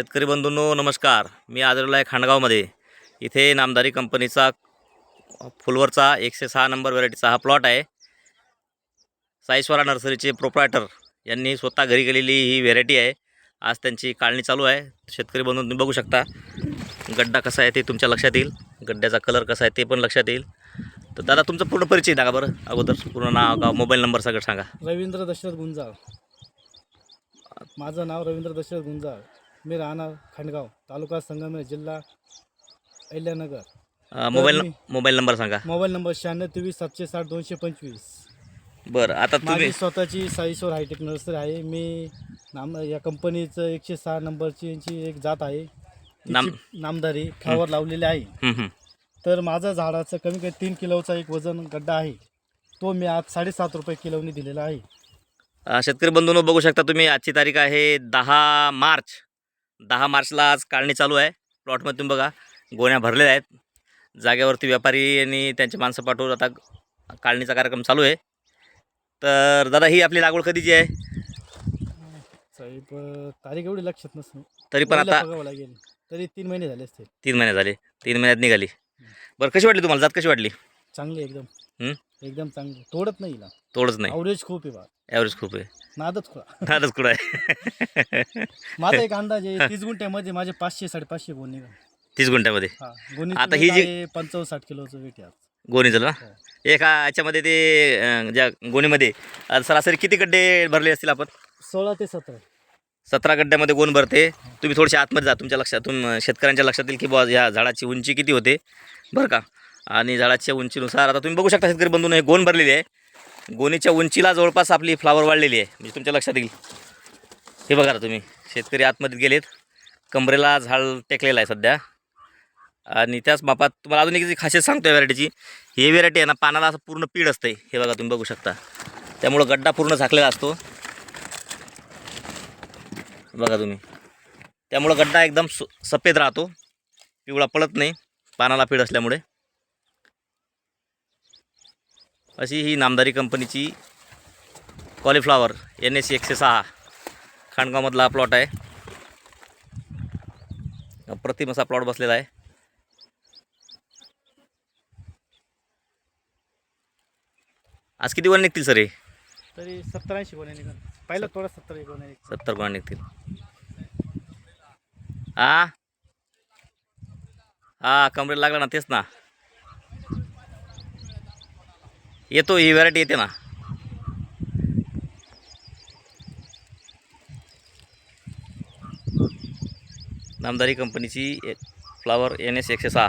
शेतकरी बंधूंनो नमस्कार. मी आजरला आहे खांडगावमध्ये. इथे नामदारी कंपनीचा फुलवरचा एकशे सहा नंबर व्हरायटीचा हा प्लॉट आहे. साईश्वरा नर्सरीचे प्रोप्रायटर यांनी स्वतः घरी गेलेली ही व्हेरायटी आहे. आज त्यांची काढणी चालू आहे. शेतकरी बंधू तुम्ही बघू शकता. गड्डा कसा आहे ते तुमच्या लक्षात येईल. गड्ड्याचा कलर कसा आहे ते पण लक्षात येईल. तर दादा तुमचा पूर्ण परिचय द्या बरं. अगोदर पूर्ण नाव गाव मोबाईल नंबर सगळं सांगा. रवींद्र दशरथ गुंजाळ. माझं नाव रवींद्र दशरथ गुंजाळ. मी राहणार खंडगाव तालुका संगमेर जिल्हा अहिल्यानगर. अं, मोबाईल मी- मोबाईल नंबर सांगा. मोबाईल नंबर शहाण्णव तेवीस सातशे साठ दोनशे पंचवीस. बरं आता तुम्ही माझी स्वतःची साईसोर हायटेक नर्सरी आहे. मी नाम या कंपनीचं एकशे सहा नंबरची यांची एक जात आहे. नाम- तिची नामदारी फ्लावर लावलेली आहे. हं, हं. तर माझा झाडाचं कमी कमी तीन किलोचा एक वजन गड्डा आहे. तो मी आज साडेसात रुपये किलोनी दिलेला आहे. अ, शेतकरी बंधूंनो बघू शकता तुम्ही आजची तारीख आहे दहा मार्च. दहा मार्चला आज काढणी चालू आहे. प्लॉटमध्ये तुम्ही बघा गोण्या भरलेल्या आहेत. जागेवरती व्यापारी आणि त्यांचे माणसं पाठवून आता काढणीचा कार्यक्रम चालू आहे. तर दादा ही आपली लागवड कधीची आहे? साहेब तारीख एवढी लक्षात नसून तरी पण आता लागेल. तरी तीन महिने झाले असतील. तीन महिने झाले. तीन महिन्यात निघाली. बरं कशी वाटली तुम्हाला? जात कशी वाटली? चांगले एकदम? एकदम चांगले. तोडत नाही ना तोडच नाही? अवरेज खूप आहे बा. ॲव्हरेज खूप आहे. नादच खुळा. नादच कुठं आहे. माझा एक अंदाज आहे तीस गुंठ्यामध्ये माझे पाचशे साडेपाचशे गोणी निघा तीस गुंठ्यामध्ये? हा आता ही जी- पंचावन्न साठ किलोचं वेट आहे आज. गोणीचं ना? हो. एका याच्यामध्ये ते अं, ज्या गोणीमध्ये अं, सरासरी किती गड्डे भरले असतील आपण? सोळा ते सतरा. सतरा गड्ड्यामध्ये गोण भरते. तुम्ही थोडेसे आतमध्ये जा तुमच्या लक्षातून. अं, शेतकऱ्यांच्या लक्षात येईल की बुवा ह्या झाडाची उंची किती होते? बरं का? आणि झाडाच्या उंचीनुसार आता तुम्ही बघू शकता शेतकरी बंधून हे गोण भरलेली आहे. गोणीच्या उंचीला जवळपास आपली फ्लावर वाढलेली आहे. म्हणजे तुमच्या लक्षात येईल. हे बघा तुम्ही शेतकरी आतमध्ये गेलेत. कमरेला झाड टेकलेलं आहे सध्या. आणि त्याच मापात तुम्हाला अजून एक जी खासियत सांगतो या व्हरायटीची. ही व्हरायटी आहे ना पानाला असं पूर्ण पीड असते हे बघा तुम्ही बघू शकता. त्यामुळं गड्डा पूर्ण झाकलेला असतो. बघा तुम्ही. त्यामुळं गड्डा एकदम सफेद राहतो. पिवळा पडत नाही. पानाला पीड असल्यामुळे. अशी ही नामदारी कंपनीची कॉलीफ्लावर एन एस एकशे सहा. खांडगावमधला हा प्लॉट आहे. अप्रतिम असा प्लॉट बसलेला आहे. आज किती वन निघतील सर हे? तरी सत्तर ऐंशी गोण्या निघा पहिला थोडा सत्तर एक गोण्या. सत्तर गुणा निघतील. हा हा कमरेला लागला ना तेच ना. येतो ही व्हरायटी येते ना. नामदारी कंपनीची फ्लावर एन एस एकशे सहा.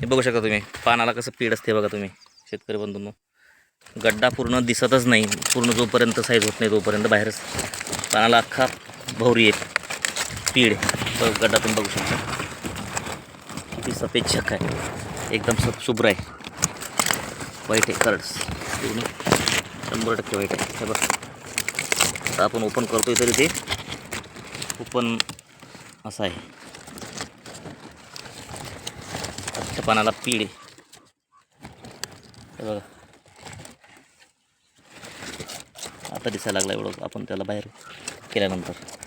हे बघू शकता तुम्ही पानाला कसं पीड असते बघा तुम्ही शेतकरी बंधूंनो. गड्डा पूर्ण दिसतच नाही पूर्ण जोपर्यंत साईज होत नाही तोपर्यंत बाहेरच. पानाला अख्खा भोवरी आहे पीड तो गड्डा तुम्ही बघू शकता. किती सफेद छक आहे एकदम शुभ्र आहे. वाईट आहे कार्ड्स शंभर टक्के वाईट आहे हे बघ आता आपण ओपन करतोय तरी ते ओपन असं आहे अख्ख्या पानाला पीड आहे हे बघा आता दिसायला लागला एवढं आपण त्याला बाहेर केल्यानंतर